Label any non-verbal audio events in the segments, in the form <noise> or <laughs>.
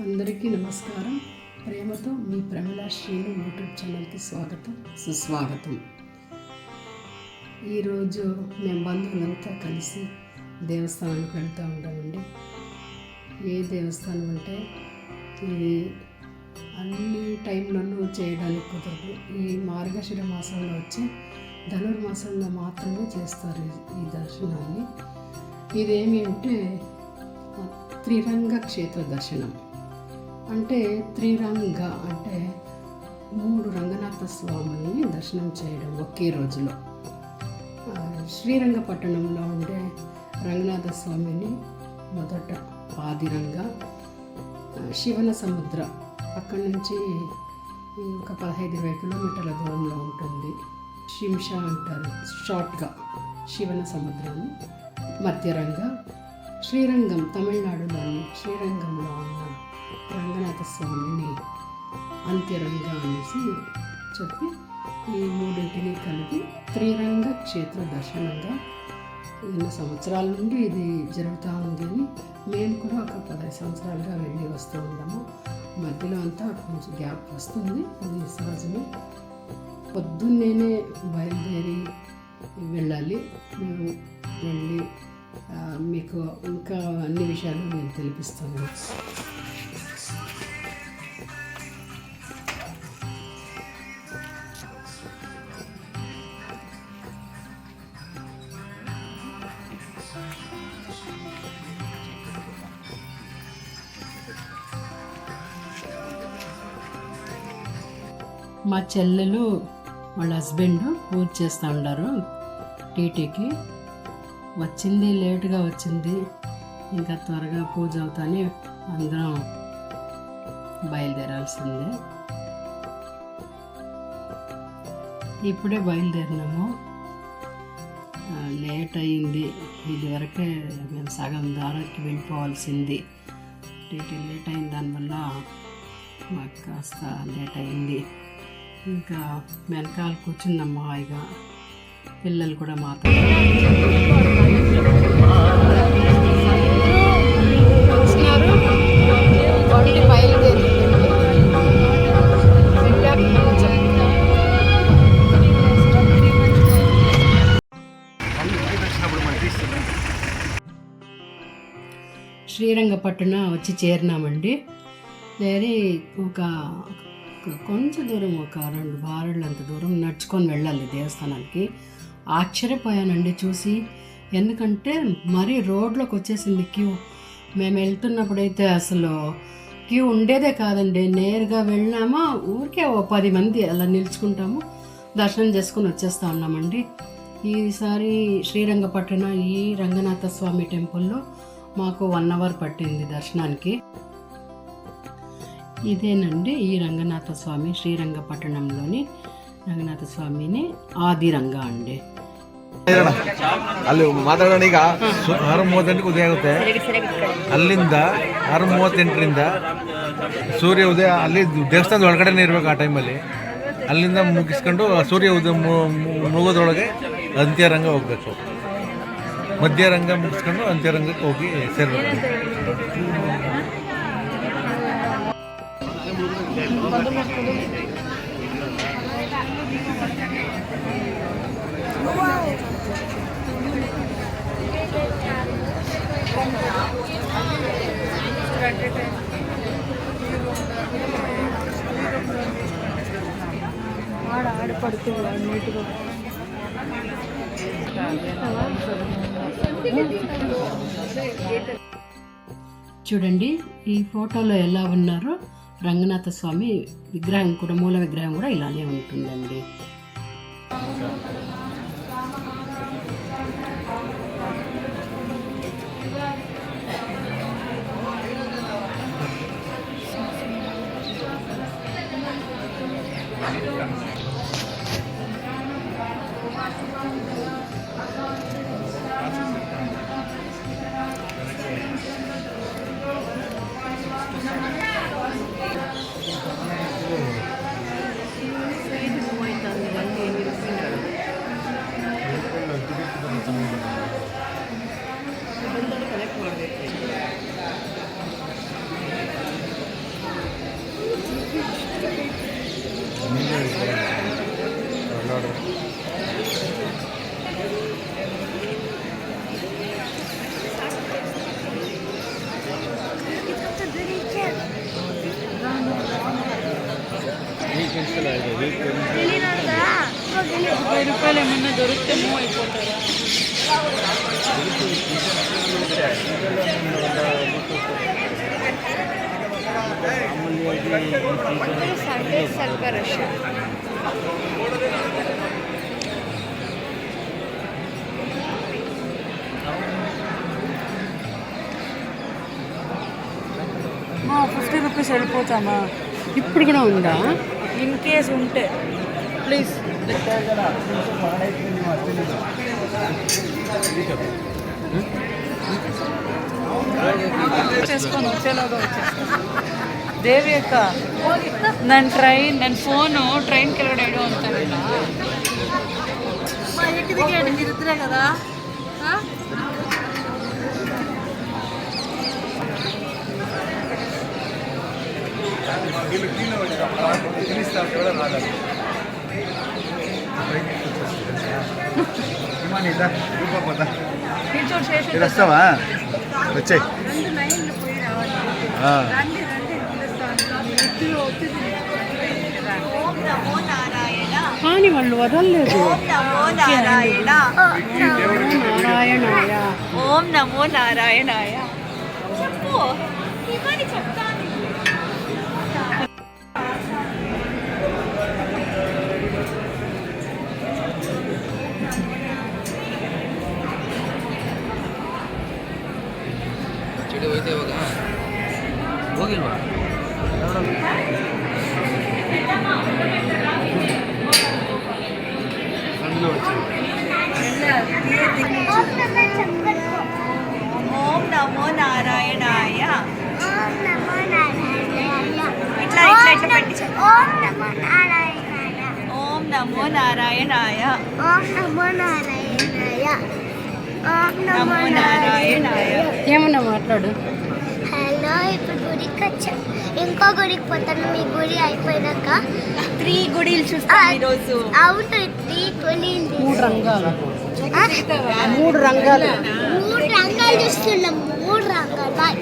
అందరికీ నమస్కారం. ప్రేమతో మీ ప్రమిళ శ్రీను యూట్యూబ్ ఛానల్కి స్వాగతం. సుస్వాగతం. ఈరోజు మేము బంధువులంతా కలిసి దేవస్థానానికి వెళ్తూ ఉంటామండి. ఏ దేవస్థానం అంటే ఇది అన్ని టైంలోనూ చేయడానికి కుదరదు. ఈ మార్గశిర మాసంలో వచ్చి ధనుర్మాసంలో మాత్రమే చేస్తారు ఈ- ఈ దర్శనాన్ని. ఇదేమి అంటే త్రిరంగ క్షేత్ర దర్శనం. అంటే త్రిరంగ అంటే మూడు రంగనాథ స్వామిని దర్శనం చేయడం ఒకే రోజులో. శ్రీరంగపట్టణంలో ఉండే రంగనాథ స్వామిని మొదట ఆదిరంగ శివన సముద్ర అక్కడి నుంచి ఒక పదహైదు ఇరవై కిలోమీటర్ల దూరంలో ఉంటుంది. షింషా అంటారు షార్ట్గా శివన సముద్రం మధ్యరంగ శ్రీరంగం తమిళనాడులోని శ్రీరంగంలో ఉన్న రంగనాథ స్వామిని అంత్యరంగ అనేసి చెప్పి ఈ మూడింటిని కలిపి త్రిరంగ క్షేత్ర దర్శనంగా ఎన్నో సంవత్సరాల నుండి ఇది జరుగుతూ ఉంది అని మేము కూడా ఒక పదహైదు సంవత్సరాలుగా వెళ్ళి వస్తూ ఉన్నాము. మధ్యలో అంతా కొంచెం గ్యాప్ వస్తుంది. అది సహజమే. పొద్దున్నేనే బయలుదేరి వెళ్ళాలి. మేము వెళ్ళి మీకు ఇంకా అన్ని విషయాలు నేను తెలిపిస్తాను. మా చెల్లెలు వాళ్ళ హస్బెండ్ పూజ చేస్తూ ఉన్నారు టీటీకి. వచ్చింది లేటుగా వచ్చింది. ఇంకా త్వరగా పూజ అవుతాని అందరం బయలుదేరాల్సిందే. ఇప్పుడే బయలుదేరినాము. లేట్ అయింది. ఇదివరకే మేము సగం దారికి వెళ్ళిపోవాల్సింది. టీటీ లేట్ అయిన దానివల్ల మాకు కాస్త లేట్ అయింది. ఇంకా వెనకాల కూర్చుందమ్మ హాయిగా పిల్లలు కూడా మాతో శ్రీరంగపట్టణ వచ్చి చేరినామండి. వేరే ఒక కొంచెం దూరం ఒక రెండు బారెళ్ళంత దూరం నడుచుకొని వెళ్ళాలి దేవస్థానానికి. ఆశ్చర్యపోయానండి చూసి. ఎందుకంటే మరీ రోడ్లోకి వచ్చేసింది క్యూ. మేము వెళ్తున్నప్పుడైతే అసలు క్యూ ఉండేదే కాదండి. నేరుగా వెళ్ళామా? ఊరికే ఓ పది మంది అలా నిల్చుకుంటాము. దర్శనం చేసుకుని వచ్చేస్తా ఉన్నామండి. ఈసారి శ్రీరంగపట్టణ ఈ రంగనాథ స్వామి టెంపుల్లో మాకు వన్ అవర్ పట్టింది దర్శనానికి. ఇదేనండి ఈ రంగనాథ స్వామి శ్రీరంగపట్టణంలోని రంగనాథ స్వామిని ఆదిరంగ అండి ಅಲ್ಲಿ ಮಾತಾಡೋಣ ಈಗ. ಆರು ಮೂವತ್ತೆಂಟಕ್ಕೆ ಉದಯ ಆಗುತ್ತೆ. ಅಲ್ಲಿಂದ ಆರು ಮೂವತ್ತೆಂಟರಿಂದ ಸೂರ್ಯ ಉದಯ ಅಲ್ಲಿ ದೇವಸ್ಥಾನದ ಒಳಗಡೆನೇ ಇರಬೇಕು ಆ ಟೈಮಲ್ಲಿ ಅಲ್ಲಿಂದ ಮುಗಿಸ್ಕೊಂಡು ಸೂರ್ಯ ಉದಯ ಮುಗೋದ್ರೊಳಗೆ ಅಂತ್ಯರಂಗ ಹೋಗಬೇಕು. ಮಧ್ಯರಂಗ ಮುಗಿಸ್ಕೊಂಡು ಅಂತ್ಯರಂಗಕ್ಕೆ ಹೋಗಿ ಸೇರಬೇಕು. ఆడ ఆడ పడుతున్నాడు నీట్గా చూడండి ఈ ఫోటోలో ఎలా ఉన్నారో. రంగనాథ స్వామి విగ్రహం కూడా మూల విగ్రహం కూడా ఇలానే ఉంటుందండి. రూపాయలు ఏమన్నా దొరికితే మూవ్ అయిపోతారా అంటే ఫిఫ్టీ రూపీస్ వెళ్ళిపోతామా? ఇప్పుడు కూడా ఉందా? ఇన్ కేస్ ఉంటే ప్లీజ్. చేసుకొని వచ్చేలాగా వచ్చేస్తాను దేవి యొక్క నేను ట్రైన్ నేను ఫోను ట్రైన్కి వెళ్ళడం అంటాను కదా? వీళ్ళు క్లీన్ తినిస్తారు ఎవరో రాలేదు వస్తావా వచ్చాయి కానీ వాళ్ళు వదలలేదు నారాయణాయ ఓం నమో నారాయణాయ చెప్పు చెప్తా చెప్తాను ఓం నమో నారాయణాయ ఓం నమో నారాయణాయ ఇట్లా ఇట్లా ఇట్లా పెట్టి చెప్పు. ఓం నమో నారాయణాయ ఓం నమో నారాయణాయ ఓం నమో నారాయణాయ ఓం నమో నమో నారాయణాయ ఏమన్నా మాట్లాడు హలో ఇప్పుడు గుడికి వచ్చాం. ఇంకో గుడికి పోతాను మీ గుడి అయిపోయినాక. త్రీ గుడిలు చూస్తాం ఈరోజు. అవును త్రీ కొనింది మూడు రంగాలు. మూడు రంగాలు. మూడు రంగాలు చూస్తున్నాం మూడు రంగాలు. బాయ్.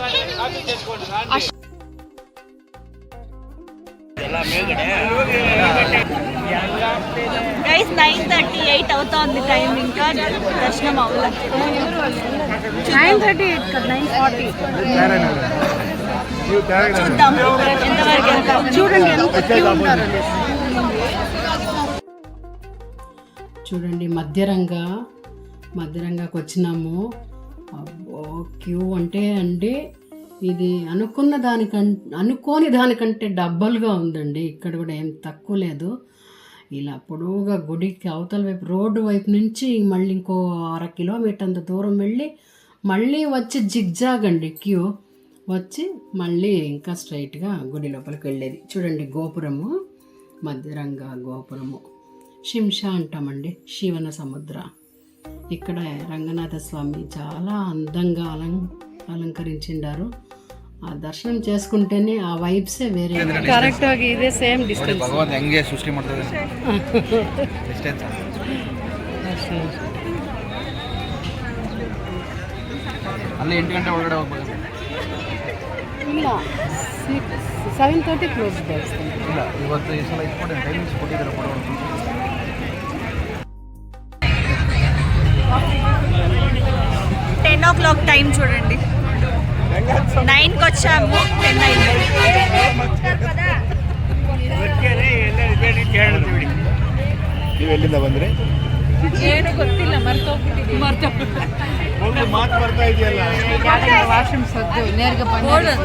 అది నల్ల photo guys nine thirty eight అవుతోంది టైం ఇంకా దర్శనం అవ్వలేదు. నైన్ థర్టీ ఎయిట్ కదా నైన్ ఫార్టీ. చూద్దాం ఎంతవరకు వెళ్తాం చూడండి ఎంత క్యూ చూడండి మధ్యరంగా మధ్యరంగాకి వచ్చినాము. క్యూ అంటే అండి ఇది అనుకున్న దానికం అనుకోని దానికంటే డబ్బల్గా ఉందండి. ఇక్కడ కూడా ఏం తక్కువ లేదు. ఇలా పొడవుగా గుడికి అవతల వైపు రోడ్డు వైపు నుంచి మళ్ళీ ఇంకో అర కిలోమీటర్ అంత దూరం వెళ్ళి మళ్ళీ వచ్చి జిగ్జాగ్ అండి క్యూ వచ్చి మళ్ళీ ఇంకా స్ట్రైట్గా గుడి లోపలికి వెళ్ళేది చూడండి గోపురము మధ్యరంగ గోపురము శింష అంటామండి శివన సముద్ర ఇక్కడ రంగనాథ స్వామి చాలా అందంగా అలం అలంకరించిండారు ఆ దర్శనం చేసుకుంటేనే ఆ వైబ్సే వేరే కరెక్ట్ ఇదే సేమ్ డిస్టెన్స్ ಭಗವಂತ ಹೆಂಗೆ ಸೃಷ್ಟಿ ಮಾಡ್ತಾರೆ ಡಿಸ್ಟೆನ್ಸ್ <laughs> ಅಲ್ಲಿ ಎಂಟು ಗಂಟೆ ಒಳಗಡೆ ಹೋಗ್ಬೋದು ಇಲ್ಲ ಸೆವೆನ್ ತರ್ಟಿ ಕ್ಲೋಸ್ ದೇವಸ್ಥಾನ ಇಲ್ಲ ಇವತ್ತು ಈ ಸಲ ಇಟ್ಕೊಂಡು ಟೈಮಿಂಗ್ಸ್ ಕೊಟ್ಟಿದ್ದಾರೆ ಕೊಡೋದು టెన్ ఓ క్లాక్ టైం చూడండి నైన్కి వచ్చాము టెన్ అయింది ನೀವು ಎಲ್ಲಿಂದ ಬಂದ್ರಿ ಏನು ಗೊತ್ತಿಲ್ಲ ಮರ್ತೋಗ್ಬಿಟ್ಟಿದ್ದೀವಿ ಮಾತು ಬರ್ತಾ ಇದೆಯಲ್ಲ వాష్రూమ్ సొద్దు నేరుగా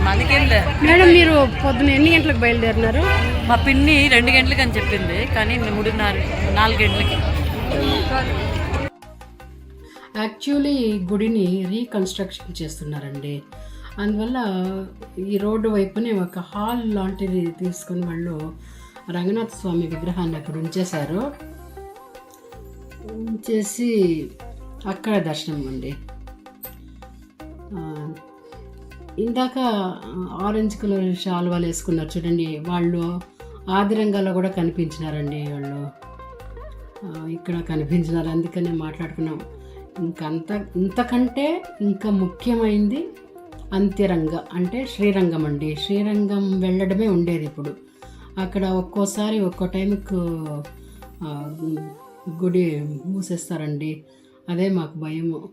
మనకేంలే మేడం మీరు పొద్దున ఎన్ని గంటలకు బయలుదేరినారు మా పిన్ని రెండు గంటలకు అని చెప్పింది కానీ మూడున్నర నాలుగు గంటలకి యాక్చువల్లీ ఈ గుడిని రీకన్స్ట్రక్షన్ చేస్తున్నారండి అందువల్ల ఈ రోడ్డు వైపునే ఒక హాల్ లాంటిది తీసుకుని వాళ్ళు రంగనాథ స్వామి విగ్రహాన్ని అక్కడ ఉంచేశారు చేసి అక్కడ దర్శనం అండి. ఇందాక ఆరెంజ్ కలర్ శాలువాలు వేసుకున్నారు చూడండి వాళ్ళు ఆదిరంగాల్లో కూడా కనిపించినారండి వాళ్ళు. ఇక్కడ కనిపించినారు అందుకనే మాట్లాడుకున్నాం. ఇంకంత ఇంతకంటే ఇంకా ముఖ్యమైంది అంత్యరంగ అంటే శ్రీరంగం అండి. శ్రీరంగం వెళ్ళడమే ఉండేది ఇప్పుడు. అక్కడ ఒక్కోసారి ఒక్కో టైంకు గుడి మూసేస్తారండి. అదే మాకు భయము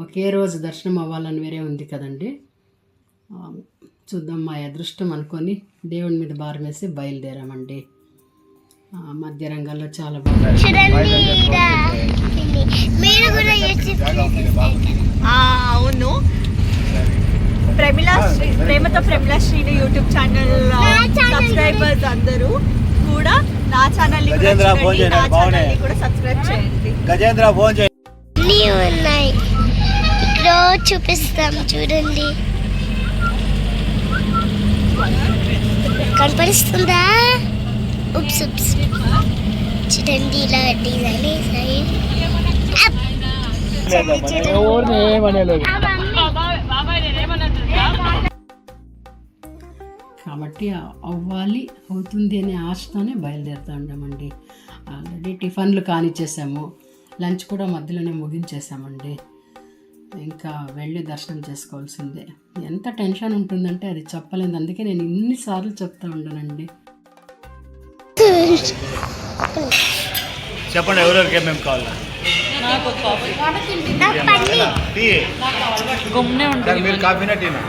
ఒకే రోజు దర్శనం అవ్వాలని వేరే ఉంది కదండి. చూద్దాం మా అదృష్టం అనుకొని దేవుడి మీద భారం వేసి బయలుదేరామండి. మధ్య రంగాల్లో చాలా బాగా అవును. ప్రమిళ శ్రీ- ప్రేమతో Pramila Srini YouTube channel channel subscribers అందరూ కూడా నా ఛానల్ గజేంద్ర ఫోన్ చేయండి, నా బాగున్నాయి. కూడా సబ్స్క్రైబ్ చేయండి. గజేంద్ర ఫోన్ చేయి. అన్నీ ఉన్నాయి. ఇక్కడ చూపిస్తాం చూడండి. కనపడిస్తుందా? Oops oops. చూడండి ఇలా డిజైన్ వేసాయి కాబట్టి అవ్వాలి అవుతుంది అనే ఆశతోనే బయలుదేరుతూ ఉన్నామండి ఆల్రెడీ టిఫన్లు కానిచ్చేసాము లంచ్ కూడా మధ్యలోనే ముగించేసామండి. ఇంకా వెళ్ళి దర్శనం చేసుకోవాల్సిందే. ఎంత టెన్షన్ ఉంటుందంటే అది చెప్పలేదు అందుకే నేను ఇన్నిసార్లు చెప్తా ఉండనండి. చెప్పండి ఎవరెవరికి ఏమేమి కావాలి? మీరు కాఫీనా టీనా?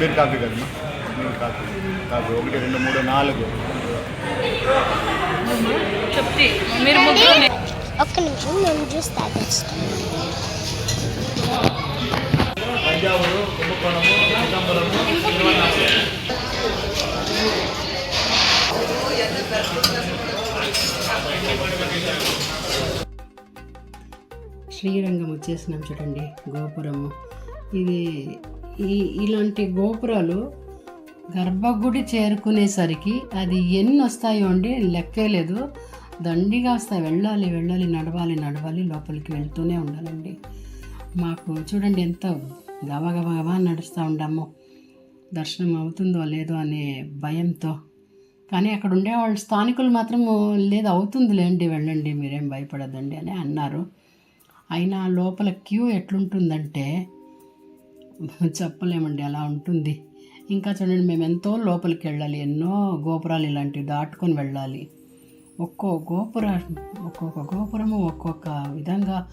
మీరు కాఫీ కదమ్మా. కాదు కాదు ఒకటి రెండు మూడు నాలుగు చెప్తే మీరు ముగ్గురు ఒక్క నిమిషం మేము జ్యూస్ కుంభకోణము చిదంబరము శ్రీరంగం వచ్చేసినాం చూడండి గోపురము. ఇది ఈ ఇలాంటి గోపురాలు గర్భగుడి చేరుకునేసరికి అది ఎన్ని వస్తాయో అండి లెక్కే లేదు. దండిగా వస్తాయి. వెళ్ళాలి వెళ్ళాలి నడవాలి నడవాలి లోపలికి వెళ్తూనే ఉండాలండి. మాకు చూడండి ఎంత గబా నడుస్తూ ఉండాము. దర్శనం అవుతుందో లేదో అనే భయంతో. కానీ అక్కడ ఉండేవాళ్ళు స్థానికులు మాత్రం లేదు అవుతుందిలేండి వెళ్ళండి మీరేం భయపడదండి అని అన్నారు. అయినా లోపల క్యూ ఎట్లుంటుందంటే చెప్పలేమండి అలా ఉంటుంది. ఇంకా చూడండి మేము ఎంతో లోపలికి వెళ్ళాలి ఎన్నో గోపురాలు ఇలాంటివి దాటుకొని వెళ్ళాలి. ఒక్కో గోపుర ఒక్కొక్క గోపురము ఒక్కొక్క విధంగా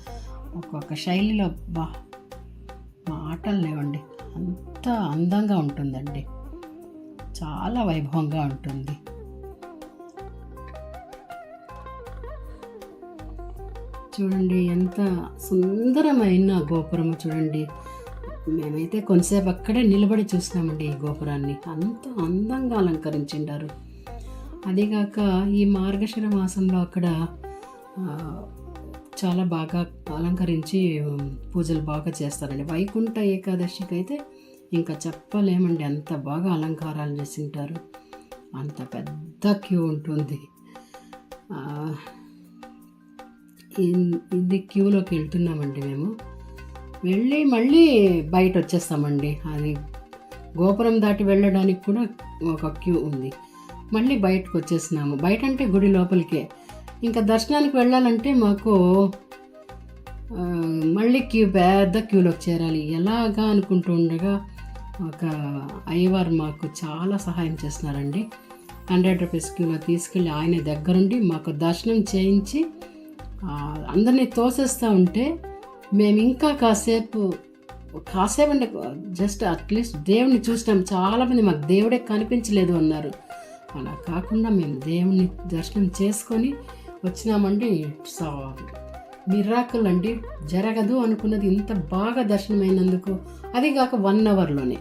ఒక్కొక్క శైలిలో బా మాటలు లేవండి. అంత అందంగా ఉంటుందండి. చాలా వైభవంగా ఉంటుంది. చూడండి ఎంత సుందరమైన గోపురము చూడండి. మేమైతే కొంతసేపు అక్కడే నిలబడి చూసినామండి ఈ గోపురాన్ని. అంత అందంగా అలంకరించిండారు. అదిగాక ఈ మార్గశిర మాసంలో అక్కడ చాలా బాగా అలంకరించి పూజలు బాగా చేస్తారండి. వైకుంఠ ఏకాదశికి అయితే ఇంకా చెప్పలేమండి. అంత బాగా అలంకారాలు చేసింటారు. అంత పెద్ద క్యూ ఉంటుంది. ఇన్- ఇది క్యూలోకి వెళ్తున్నామండి మేము. వెళ్ళి మళ్ళీ బయట వచ్చేస్తామండి అది గోపురం దాటి వెళ్ళడానికి కూడా ఒక క్యూ ఉంది. మళ్ళీ బయటకు వచ్చేసినాము బయట అంటే గుడి లోపలికే. ఇంకా దర్శనానికి వెళ్ళాలంటే మాకు మళ్ళీ క్యూ పెద్ద క్యూలోకి చేరాలి. ఎలాగా అనుకుంటూ ఉండగా ఒక అయ్యవారు మాకు చాలా సహాయం చేస్తున్నారండి. హండ్రెడ్ రూపీస్ క్యూలో తీసుకెళ్ళి ఆయన దగ్గరుండి మాకు దర్శనం చేయించి అందరినీ తోసేస్తూ ఉంటే మేము ఇంకా కాసేపు కాసేపు అంటే జస్ట్ అట్లీస్ట్ దేవుణ్ణి చూసినాం. చాలామంది మాకు దేవుడే కనిపించలేదు అన్నారు. అలా కాకుండా మేము దేవుణ్ణి దర్శనం చేసుకొని వచ్చినామండి. సో మిరాకుల్ అండి. జరగదు అనుకున్నది ఇంత బాగా దర్శనమైనందుకు. అది కాక వన్ అవర్లోనే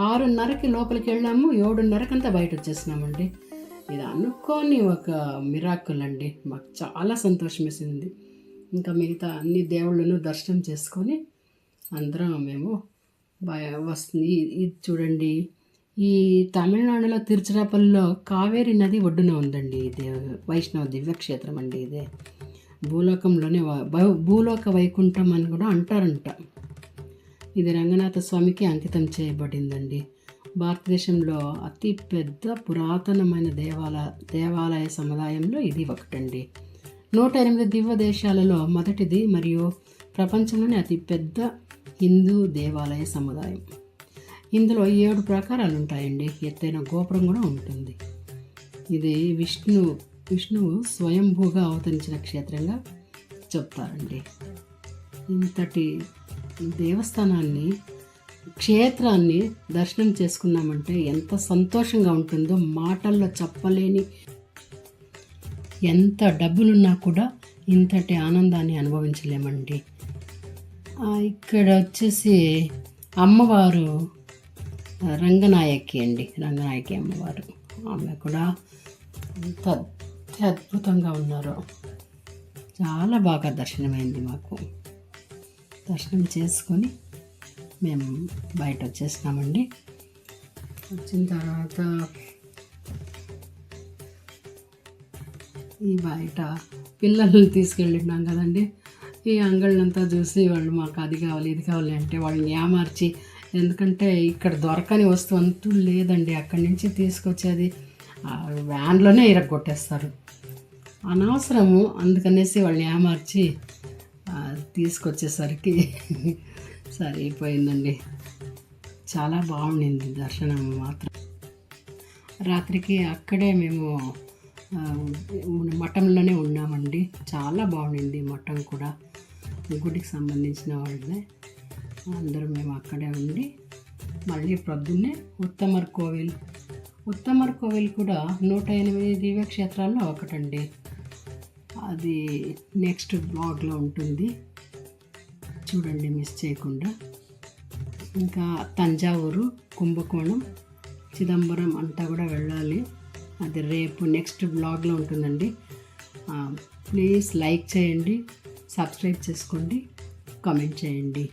ఆరున్నరకి లోపలికి వెళ్ళాము. ఏడున్నరకంతా బయట వచ్చేసినామండి. ఇది అనుకోని ఒక మిరాకుల్ అండి మాకు చాలా సంతోషం వేసింది ఇంకా మిగతా అన్ని దేవుళ్ళను దర్శనం చేసుకొని అందరం మేము వస్తుంది ఇది చూడండి ఈ తమిళనాడులో తిరుచిరాపల్లిలో కావేరి నది ఒడ్డున ఉందండి ఇది. వైష్ణవ దివ్యక్షేత్రం అండి ఇదే. భూలోకంలోనే భూలోక వైకుంఠం అని కూడా అంటారంట. ఇది రంగనాథ స్వామికి అంకితం చేయబడిందండి. భారతదేశంలో అతి పెద్ద పురాతనమైన దేవాలయ దేవాలయ సముదాయంలో ఇది ఒకటండి. నూట ఎనిమిది దివ్య దేశాలలో మొదటిది మరియు ప్రపంచంలోనే అతి పెద్ద హిందూ దేవాలయ సముదాయం. ఇందులో ఏడు ప్రకారాలు ఉంటాయండి ఎత్తైన గోపురం కూడా ఉంటుంది. ఇది విష్ణు విష్ణువు స్వయంభూగా అవతరించిన క్షేత్రంగా చెప్తారండి. ఇంతటి దేవస్థానాన్ని క్షేత్రాన్ని దర్శనం చేసుకున్నామంటే ఎంత సంతోషంగా ఉంటుందో మాటల్లో చెప్పలేని ఎంత డబ్బులున్నా కూడా ఇంతటి ఆనందాన్ని అనుభవించలేమండి. ఇక్కడ వచ్చేసి అమ్మవారు రంగనాయకి అండి. రంగనాయకి అమ్మవారు. ఆమె కూడా ఎంత అద్భుతంగా ఉన్నారు. చాలా బాగా దర్శనమైంది మాకు. దర్శనం చేసుకొని మేము బయట వచ్చేసినామండి. వచ్చిన తర్వాత ఈ బయట పిల్లల్ని తీసుకెళ్ళినాం కదండి. ఈ అంగళ్ళంతా చూసి వాళ్ళు మాకు అది కావాలి ఇది కావాలి అంటే వాళ్ళని ఏమార్చి ఎందుకంటే ఇక్కడ దొరకని వస్తువు అంటూ లేదండి. అక్కడి నుంచి తీసుకొచ్చేది వ్యాన్లోనే ఇరగొట్టేస్తారు. అనవసరము అందుకనేసి వాళ్ళని ఏమార్చి తీసుకొచ్చేసరికి <laughs> సరిపోయిందండి. చాలా బాగుండింది దర్శనం మాత్రం. రాత్రికి అక్కడే మేము మఠంలోనే ఉన్నామండి. చాలా బాగుండింది మఠం కూడా. గుడికి సంబంధించిన వాళ్ళే. అందరూ మేము అక్కడే ఉండి మళ్ళీ ప్రొద్దున్నే ఉత్తమర్ కోవిల్. ఉత్తమర్ కోవిల్ కూడా నూట ఎనిమిది దివ్యక్షేత్రాల్లో ఒకటండి. అది నెక్స్ట్ బ్లాగ్లో ఉంటుంది. చూడండి మిస్ చేయకుండా. ఇంకా తంజావూరు కుంభకోణం చిదంబరం అంతా కూడా వెళ్ళాలి. అది రేపు నెక్స్ట్ బ్లాగ్లో ఉంటుందండి. ప్లీజ్ లైక్ చేయండి సబ్స్క్రైబ్ చేసుకోండి కామెంట్ చేయండి.